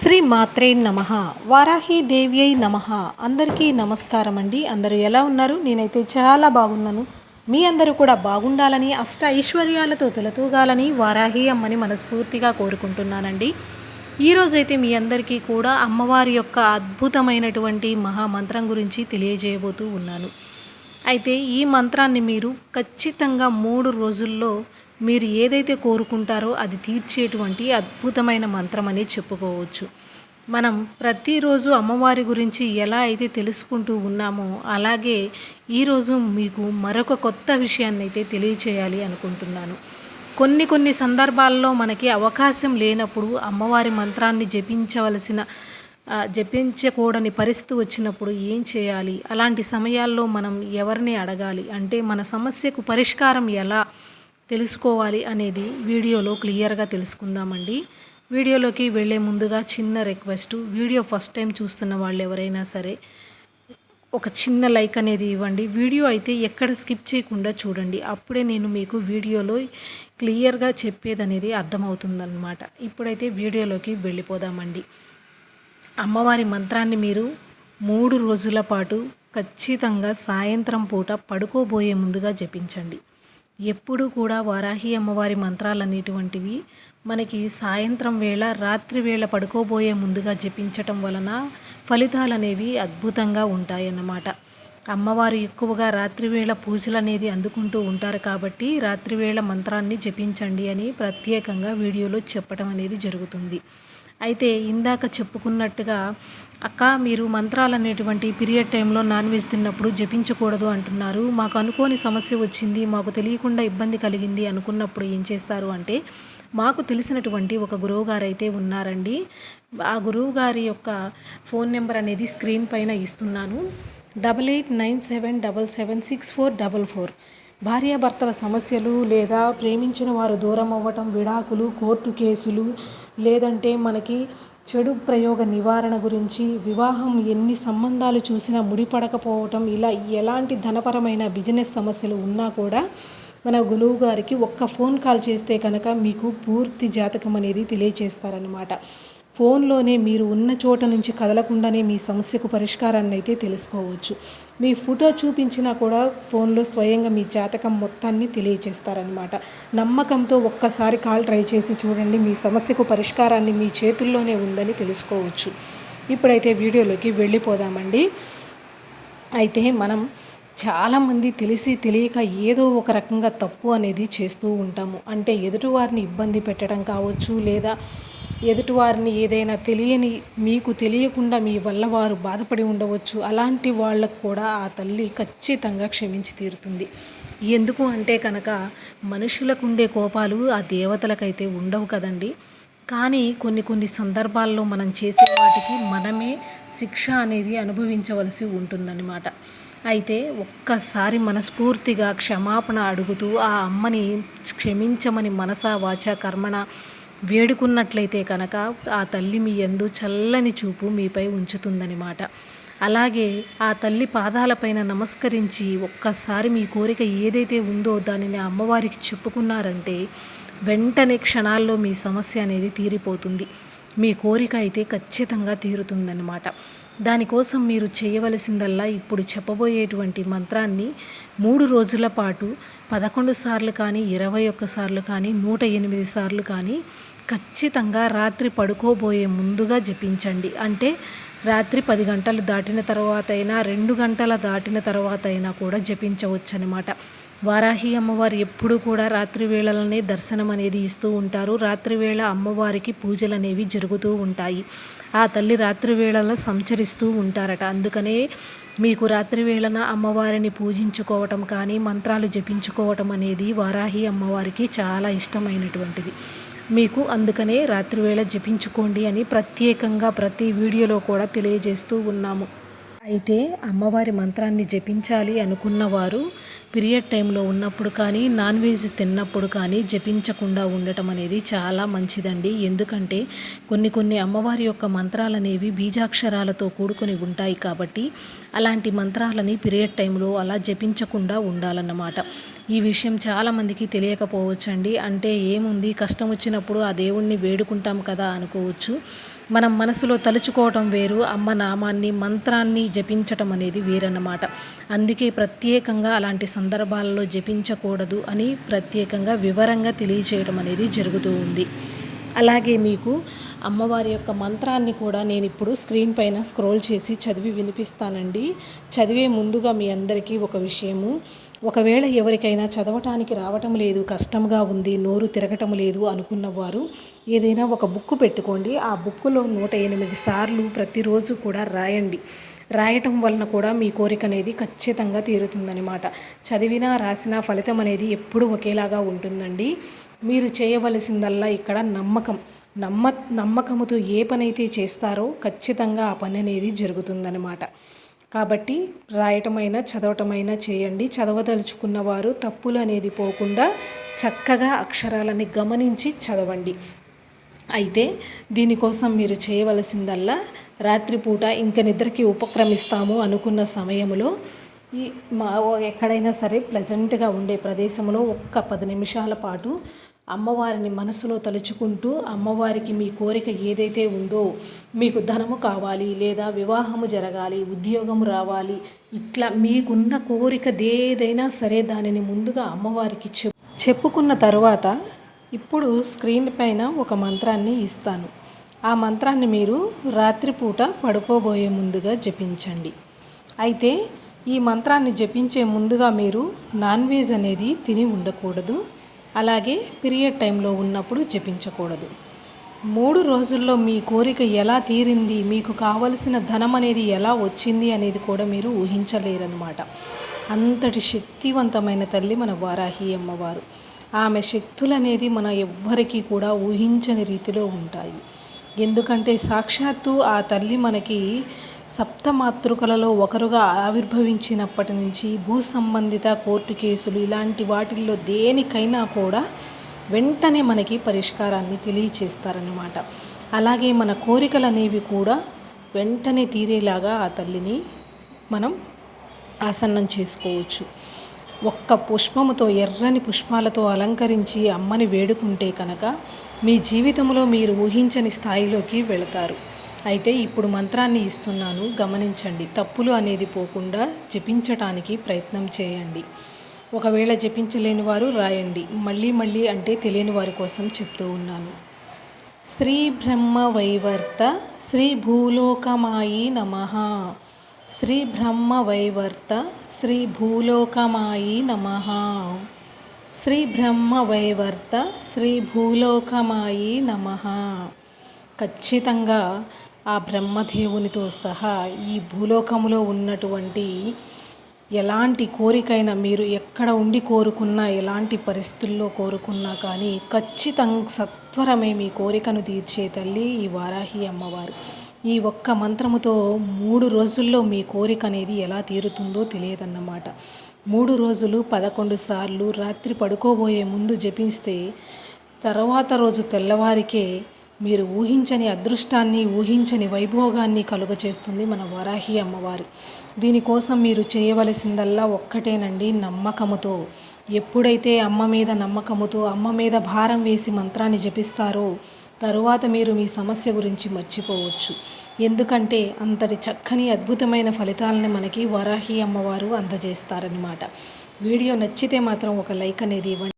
శ్రీ మాత్రే నమ. వారాహి దేవ్యై నమ. అందరికీ నమస్కారం అండి అందరూ ఎలా ఉన్నారు? నేనైతే చాలా బాగున్నాను. మీ అందరూ కూడా బాగుండాలని అష్ట ఐశ్వర్యాలతో తొలతూగాలని వారాహి అమ్మని మనస్ఫూర్తిగా కోరుకుంటున్నానండి. ఈరోజైతే మీ అందరికీ కూడా అమ్మవారి యొక్క అద్భుతమైనటువంటి మహామంత్రం గురించి తెలియజేయబోతూ ఉన్నాను. అయితే ఈ మంత్రాన్ని మీరు ఖచ్చితంగా మూడు రోజుల్లో మీరు ఏదైతే కోరుకుంటారో అది తీర్చేటువంటి అద్భుతమైన మంత్రం అని చెప్పుకోవచ్చు. మనం ప్రతిరోజు అమ్మవారి గురించి ఎలా అయితే తెలుసుకుంటూ ఉన్నామో అలాగే ఈరోజు మీకు మరొక కొత్త విషయాన్ని అయితే తెలియచేయాలి అనుకుంటున్నాను. కొన్ని కొన్ని సందర్భాల్లో మనకి అవకాశం లేనప్పుడు అమ్మవారి మంత్రాన్ని జపించవలసిన జపించకూడని పరిస్థితి వచ్చినప్పుడు ఏం చేయాలి? అలాంటి సమయాల్లో మనం ఎవరిని అడగాలి? అంటే మన సమస్యకు పరిష్కారం ఎలా? తెలుసుకోవాలి అనేది వీడియోలో క్లియర్గా తెలుసుకుందామండి. వీడియోలోకి వెళ్ళే ముందుగా చిన్న రిక్వెస్ట్. వీడియో ఫస్ట్ టైం చూస్తున్న వాళ్ళు ఎవరైనా సరే ఒక చిన్న లైక్ అనేది ఇవ్వండి. వీడియో అయితే ఎక్కడ స్కిప్ చేయకుండా చూడండి. అప్పుడే నేను మీకు వీడియోలో క్లియర్గా చెప్పేది అనేది అర్థమవుతుందన్నమాట. ఇప్పుడైతే వీడియోలోకి వెళ్ళిపోదామండి. అమ్మవారి మంత్రాన్ని మీరు మూడు రోజుల పాటు ఖచ్చితంగా సాయంత్రం పూట పడుకోబోయే ముందుగా జపించండి. ఎప్పుడూ కూడా వారాహి అమ్మవారి మంత్రాలు అనేటువంటివి మనకి సాయంత్రం వేళ రాత్రి వేళ పడుకోబోయే ముందుగా జపించటం వలన ఫలితాలు అనేవి అద్భుతంగా ఉంటాయన్నమాట. అమ్మవారు ఎక్కువగా రాత్రివేళ పూజలు అనేది అందుకుంటూ ఉంటారు కాబట్టి రాత్రివేళ మంత్రాన్ని జపించండి అని ప్రత్యేకంగా వీడియోలో చెప్పడం అనేది జరుగుతుంది. అయితే ఇందాక చెప్పుకున్నట్టుగా అక్క మీరు మంత్రాలు అనేటువంటి పీరియడ్ టైంలో నాన్ వెజ్ తిన్నప్పుడు జపించకూడదు అంటున్నారు. మాకు అనుకోని సమస్య వచ్చింది మాకు తెలియకుండా ఇబ్బంది కలిగింది అనుకున్నప్పుడు ఏం చేస్తారు? అంటే మాకు తెలిసినటువంటి ఒక గురువు గారు అయితే ఉన్నారండి. ఆ గురువు గారి యొక్క ఫోన్ నెంబర్ అనేది స్క్రీన్ పైన ఇస్తున్నాను. Double eight nine seven double seven six four double four. భార్యాభర్తల సమస్యలు లేదా ప్రేమించిన వారు దూరం అవ్వటం విడాకులు కోర్టు కేసులు లేదంటే మనకి చెడు ప్రయోగ నివారణ గురించి వివాహం ఎన్ని సంబంధాలు చూసినా ముడిపడకపోవటం ఇలా ఎలాంటి ధనపరమైన బిజినెస్ సమస్యలు ఉన్నా కూడా మన గురువు గారికి ఒక్క ఫోన్ కాల్ చేస్తే కనుక మీకు పూర్తి జాతకం అనేది తెలియచేస్తారనమాట ఫోన్లోనే మీరు ఉన్న చోట నుంచి కదలకుండానే మీ సమస్యకు పరిష్కారాన్ని అయితే తెలుసుకోవచ్చు. మీ ఫోటో చూపించినా కూడా ఫోన్లో స్వయంగా మీ జాతకం మొత్తాన్ని తెలియచేస్తారనమాట నమ్మకంతో ఒక్కసారి కాల్ ట్రై చేసి చూడండి మీ సమస్యకు పరిష్కారాన్ని మీ చేతుల్లోనే ఉందని తెలుసుకోవచ్చు. ఇప్పుడైతే వీడియోలోకి వెళ్ళిపోదామండి. అయితే మనం చాలామంది తెలిసి తెలియక ఏదో ఒక రకంగా తప్పు అనేది చేస్తూ ఉంటాము. అంటే ఎదుటివారిని ఇబ్బంది పెట్టడం కావచ్చు లేదా ఎదుటివారిని ఏదైనా తెలియని మీకు తెలియకుండా మీ వల్ల వారు బాధపడి ఉండవచ్చు. అలాంటి వాళ్ళకు కూడా ఆ తల్లి ఖచ్చితంగా క్షమించి తీరుతుంది. ఎందుకు అంటే కనుక మనుషులకు ఉండే కోపాలు ఆ దేవతలకైతే ఉండవు కదండి. కానీ కొన్ని కొన్ని సందర్భాల్లో మనం చేసే వాటికి మనమే శిక్ష అనేది అనుభవించవలసి ఉంటుందన్నమాట. అయితే ఒక్కసారి మనస్ఫూర్తిగా క్షమాపణ అడుగుతూ ఆ అమ్మని క్షమించమని మనసా వాచ కర్మణ వేడుకున్నట్లయితే కనుక ఆ తల్లి మీ ఎందు చల్లని చూపు మీపై ఉంచుతుందనమాట అలాగే ఆ తల్లి పాదాలపైన నమస్కరించి ఒక్కసారి మీ కోరిక ఏదైతే ఉందో దానిని అమ్మవారికి చెప్పుకున్నారంటే వెంటనే క్షణాల్లో మీ సమస్య అనేది తీరిపోతుంది. మీ కోరిక అయితే ఖచ్చితంగా తీరుతుందన్నమాట దానికోసం మీరు చేయవలసిందల్లా ఇప్పుడు చెప్పబోయేటువంటి మంత్రాన్ని మూడు రోజుల పాటు పదకొండు సార్లు కానీ ఇరవై ఒక్క సార్లు కానీ నూట ఎనిమిది సార్లు కానీ ఖచ్చితంగా రాత్రి పడుకోబోయే ముందుగా జపించండి. అంటే రాత్రి పది గంటలు దాటిన తర్వాత అయినా రెండు గంటల దాటిన తర్వాత అయినా కూడా జపించవచ్చు అనమాట వారాహి అమ్మవారు ఎప్పుడు కూడా రాత్రి వేళలనే దర్శనం అనేది ఇస్తూ ఉంటారు. రాత్రి వేళ అమ్మవారికి పూజలు అనేవి జరుగుతూ ఉంటాయి. ఆ తల్లి రాత్రి వేళలో సంచరిస్తూ ఉంటారట. అందుకనే మీకు రాత్రి వేళన అమ్మవారిని పూజించుకోవటం కానీ మంత్రాలు జపించుకోవటం అనేది వారాహి అమ్మవారికి చాలా ఇష్టమైనటువంటిది. మీకు అందుకనే రాత్రివేళ జపించుకోండి అని ప్రత్యేకంగా ప్రతి వీడియోలో కూడా తెలియజేస్తూ ఉన్నాము. అయితే అమ్మవారి మంత్రాన్ని జపించాలి అనుకున్నవారు పీరియడ్ టైంలో ఉన్నప్పుడు కానీ నాన్ వెజ్ తిన్నప్పుడు కానీ జపించకుండా ఉండటం అనేది చాలా మంచిదండి. ఎందుకంటే కొన్ని కొన్ని అమ్మవారి యొక్క మంత్రాలు అనేవి బీజాక్షరాలతో కూడుకొని ఉంటాయి కాబట్టి అలాంటి మంత్రాలని పీరియడ్ టైంలో అలా జపించకుండా ఉండాలన్నమాట. ఈ విషయం చాలామందికి తెలియకపోవచ్చండి. అంటే ఏముంది? కష్టం వచ్చినప్పుడు ఆ దేవుణ్ణి వేడుకుంటాం కదా అనుకోవచ్చు. మనం మనసులో తలుచుకోవటం వేరు. అమ్మ నామాన్ని మంత్రాన్ని జపించటం అనేది వేరన్నమాట. అందుకే ప్రత్యేకంగా అలాంటి సందర్భాలలో జపించకూడదు అని ప్రత్యేకంగా వివరంగా తెలియచేయడం అనేది జరుగుతూ ఉంది. అలాగే మీకు అమ్మవారి యొక్క మంత్రాన్ని కూడా నేను ఇప్పుడు స్క్రీన్ పైన స్క్రోల్ చేసి చదివి వినిపిస్తానండి. చదివే ముందుగా మీ అందరికీ ఒక విషయము. ఒకవేళ ఎవరికైనా చదవటానికి రావటం లేదు కష్టంగా ఉంది నోరు తిరగటం లేదు అనుకున్నవారు ఏదైనా ఒక బుక్ పెట్టుకోండి. ఆ బుక్కులో నూట ఎనిమిది సార్లు ప్రతిరోజు కూడా రాయండి. రాయటం వలన కూడా మీ కోరిక అనేది ఖచ్చితంగా తీరుతుందనమాట చదివినా రాసినా ఫలితం అనేది ఎప్పుడు ఒకేలాగా ఉంటుందండి. మీరు చేయవలసిందల్లా ఇక్కడ నమ్మకం. నమ్మ నమ్మకముతో ఏ పనైతే చేస్తారో ఖచ్చితంగా ఆ పని అనేది జరుగుతుందనమాట కాబట్టి రాయటమైనా చదవటమైనా చేయండి. చదవదలుచుకున్న వారు తప్పులు అనేది పోకుండా చక్కగా అక్షరాలని గమనించి చదవండి. అయితే దీనికోసం మీరు చేయవలసిందల్లా రాత్రిపూట ఇంక నిద్రకి ఉపక్రమిస్తాము అనుకున్న సమయంలో ఈ మా ఎక్కడైనా సరే ప్లెజెంట్గా ఉండే ప్రదేశంలో ఒక్క పది నిమిషాల పాటు అమ్మవారిని మనసులో తలుచుకుంటూ అమ్మవారికి మీ కోరిక ఏదైతే ఉందో మీకు ధనము కావాలి లేదా వివాహము జరగాలి ఉద్యోగం రావాలి ఇట్లా మీకున్న కోరిక ఏదైనా సరే దానిని ముందుగా అమ్మవారికి చెప్ చెప్పుకున్న తర్వాత ఇప్పుడు స్క్రీన్ పైన ఒక మంత్రాన్ని ఇస్తాను. ఆ మంత్రాన్ని మీరు రాత్రిపూట పడుకోబోయే ముందుగా జపించండి. అయితే ఈ మంత్రాన్ని జపించే ముందుగా మీరు నాన్ వెజ్ అనేది తిని ఉండకూడదు. అలాగే పీరియడ్ టైంలో ఉన్నప్పుడు జపించకూడదు. మూడు రోజుల్లో మీ కోరిక ఎలా తీరింది మీకు కావలసిన ధనం అనేది ఎలా వచ్చింది అనేది కూడా మీరు ఊహించలేరన్నమాట. అంతటి శక్తివంతమైన తల్లి మన వారాహి అమ్మవారు. ఆమె శక్తులు అనేది మన ఎవ్వరికీ కూడా ఊహించని రీతిలో ఉంటాయి. ఎందుకంటే సాక్షాత్తు ఆ తల్లి మనకి సప్తమాతృకలలో ఒకరుగా ఆవిర్భవించినప్పటి నుంచి భూ సంబంధిత కోర్టు కేసులు ఇలాంటి వాటిల్లో దేనికైనా కూడా వెంటనే మనకి పరిష్కారాన్ని తెలియచేస్తారన్నమాట. అలాగే మన కోరికలు అనేవి కూడా వెంటనే తీరేలాగా ఆ తల్లిని మనం ఆసన్నం చేసుకోవచ్చు. ఒక్క పుష్పముతో ఎర్రని పుష్పాలతో అలంకరించి అమ్మని వేడుకుంటే కనుక మీ జీవితంలో మీరు ఊహించని స్థాయిలోకి వెళతారు. అయితే ఇప్పుడు మంత్రాన్ని ఇస్తున్నాను గమనించండి. తప్పులు అనేది పోకుండా జపించటానికి ప్రయత్నం చేయండి. ఒకవేళ జపించలేని వారు రాయండి. మళ్ళీ మళ్ళీ అంటే తెలియని వారి కోసం చెప్తూ ఉన్నాను. శ్రీ బ్రహ్మ వైవర్త శ్రీ భూలోకమాయి నమ. శ్రీ బ్రహ్మ వైవర్త శ్రీ భూలోకమాయి నమ. శ్రీ బ్రహ్మ వైవర్త శ్రీ భూలోకమాయి నమ. ఖచ్చితంగా ఆ బ్రహ్మదేవునితో సహా ఈ భూలోకములో ఉన్నటువంటి ఎలాంటి కోరికైనా మీరు ఎక్కడ ఉండి కోరుకున్నా ఎలాంటి పరిస్థితుల్లో కోరుకున్నా కానీ ఖచ్చితంగా సత్వరమే మీ కోరికను తీర్చే తల్లి ఈ వారాహి అమ్మవారు. ఈ ఒక్క మంత్రముతో మూడు రోజుల్లో మీ కోరిక అనేది ఎలా తీరుతుందో తెలియదన్నమాట. మూడు రోజులు పదకొండు సార్లు రాత్రి పడుకోబోయే ముందు జపిస్తే తర్వాత రోజు తెల్లవారికే మీరు ఊహించని అదృష్టాన్ని ఊహించని వైభోగాన్ని కలుగచేస్తుంది మన వరాహి అమ్మవారు. దీనికోసం మీరు చేయవలసిందల్లా ఒక్కటేనండి నమ్మకముతో. ఎప్పుడైతే అమ్మ మీద నమ్మకముతో అమ్మ మీద భారం వేసి మంత్రాన్ని జపిస్తారో తరువాత మీరు మీ సమస్య గురించి మర్చిపోవచ్చు. ఎందుకంటే అంతటి చక్కని అద్భుతమైన ఫలితాలను మనకి వరాహి అమ్మవారు అందజేస్తారనమాట వీడియో నచ్చితే మాత్రం ఒక లైక్ అనేది ఇవ్వండి.